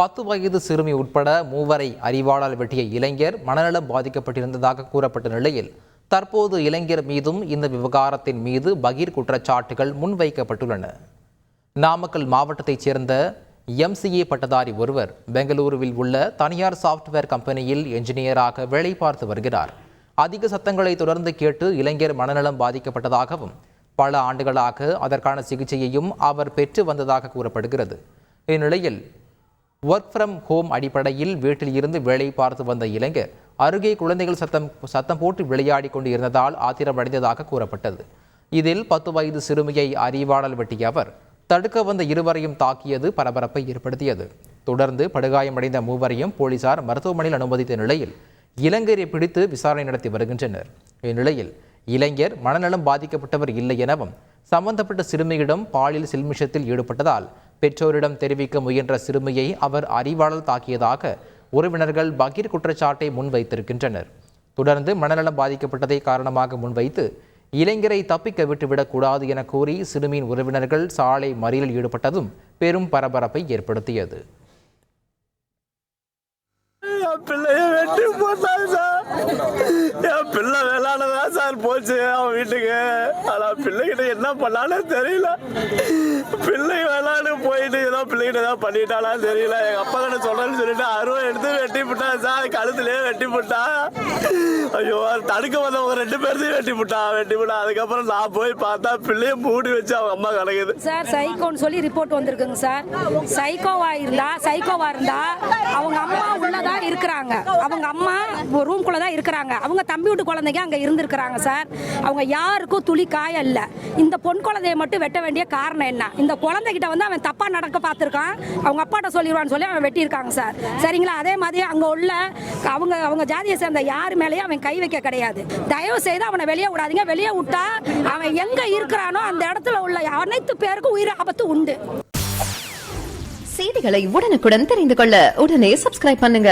பத்து வயது சிறுமி உட்பட மூவரை அறிவாளால் வெட்டிய இளைஞர் மனநலம் பாதிக்கப்பட்டிருந்ததாக கூறப்பட்ட நிலையில் தற்போது இளைஞர் மீதும் இந்த விவகாரத்தின் மீது பகீர் குற்றச்சாட்டுகள் முன்வைக்கப்பட்டுள்ளன. நாமக்கல் மாவட்டத்தைச் சேர்ந்த எம்சிஏ பட்டதாரி ஒருவர் பெங்களூருவில் உள்ள தனியார் சாஃப்ட்வேர் கம்பெனியில் என்ஜினியராக வேலை பார்த்து வருகிறார். அதிக சத்தங்களை தொடர்ந்து கேட்டு இளைஞர் மனநலம் பாதிக்கப்பட்டதாகவும் பல ஆண்டுகளாக அதற்கான சிகிச்சையையும் அவர் பெற்று வந்ததாக கூறப்படுகிறது. இந்நிலையில் ஒர்க் ஃப்ரம் ஹோம் அடிப்படையில் வீட்டில் இருந்து வேலை பார்த்து வந்த இளைஞர் அருகே குழந்தைகள் சத்தம் சத்தம் போட்டு விளையாடி கொண்டு இருந்ததால் ஆத்திரமடைந்ததாக கூறப்பட்டது. இதில் பத்து வயது சிறுமியை அறிவாளல் வெட்டிய அவர் தடுக்க வந்த இருவரையும் தாக்கியது பரபரப்பை ஏற்படுத்தியது. தொடர்ந்து படுகாயமடைந்த மூவரையும் போலீசார் மருத்துவமனையில் அனுமதித்த நிலையில் இளைஞரை பிடித்து விசாரணை நடத்தி வருகின்றனர். இந்நிலையில் இளைஞர் மனநலம் பாதிக்கப்பட்டவர் இல்லை எனவும் சம்பந்தப்பட்ட சிறுமியிடம் பாலியல் சில்மிஷத்தில் ஈடுபட்டதால் பெற்றோரிடம் தெரிவிக்க முயன்ற சிறுமியை அவர் அறிவாளல் தாக்கியதாக உறவினர்கள் பகீர் குற்றச்சாட்டை முன்வைத்திருக்கின்றனர். தொடர்ந்து மனநலம் பாதிக்கப்பட்டதை காரணமாக முன்வைத்து இளைஞரை தப்பிக்க விட்டுவிடக்கூடாது என கூறி சிறுமியின் உறவினர்கள் சாலை மறியலில் ஈடுபட்டதும் பெரும் பரபரப்பை ஏற்படுத்தியது. பிள்ளைய வெட்டி போட்டாங்க என் பிள்ளை தான் சார் போச்சு அவன் வீட்டுக்கு. ஆனா பிள்ளைகிட்ட என்ன பண்ணாலும் தெரியல. பிள்ளை வேணான்னு போயிட்டு ஏதோ பிள்ளைகிட்ட ஏதோ பண்ணிட்டானா தெரியல. எங்க அப்பா கிட்ட சொல்றேன்னு சொல்லிட்டு அருவா எடுத்து வெட்டி போட்டான் சார் கழுத்துலயே வெட்டி போட்டான் ஐயோ தடுக்க வந்தவங்க ரெண்டு பேர்த்தையும் வெட்டி போட்டான் வெட்டி போட்டான் அதுக்கப்புறம் நான் போய் பார்த்தா பிள்ளையும் மூடி வச்சு அவங்க அம்மா கிடக்குது சார் சைக்கோன்னு சொல்லி ரிப்போர்ட் வந்திருக்குங்க சார். சைக்கோவா இருந்தா சைக்கோவா இருந்தா அவங்க அம்மா உள்ளதான் இருக்கிறாங்க. அவங்க அம்மா ரூம்குள்ள தான் இருக்கிறாங்க. அவங்க தம்பி வீட்டு குழந்தைங்க அங்க இருந்திருக்கிறாங்க சார். அவங்க யாருக்கும் துளி காயம் இல்லை இந்த பொன் குழந்தைய மட்டும் வெட்ட வேண்டிய காரணம் என்ன? இந்த குழந்தைகிட்ட வந்து அவன் தப்பாக நடக்க பார்த்துருக்கான். அவங்க அப்பாட்ட சொல்லிடுவான்னு சொல்லி அவன் வெட்டியிருக்காங்க சார். சரிங்களா? அதே மாதிரி அங்கே உள்ள அவங்க அவங்க ஜாதியை சேர்ந்த யார் மேலேயும் அவன் கை வைக்க கிடையாது. தயவு செய்து அவனை வெளியே விடாதீங்க. வெளியே விட்டா அவன் எங்க இருக்கிறானோ அந்த இடத்துல உள்ள அனைத்து பேருக்கும் உயிர் ஆபத்து உண்டு. செய்திகளை உடனுக்குடன் தெரிந்து கொள்ள உடனே சப்ஸ்கிரைப் பண்ணுங்க.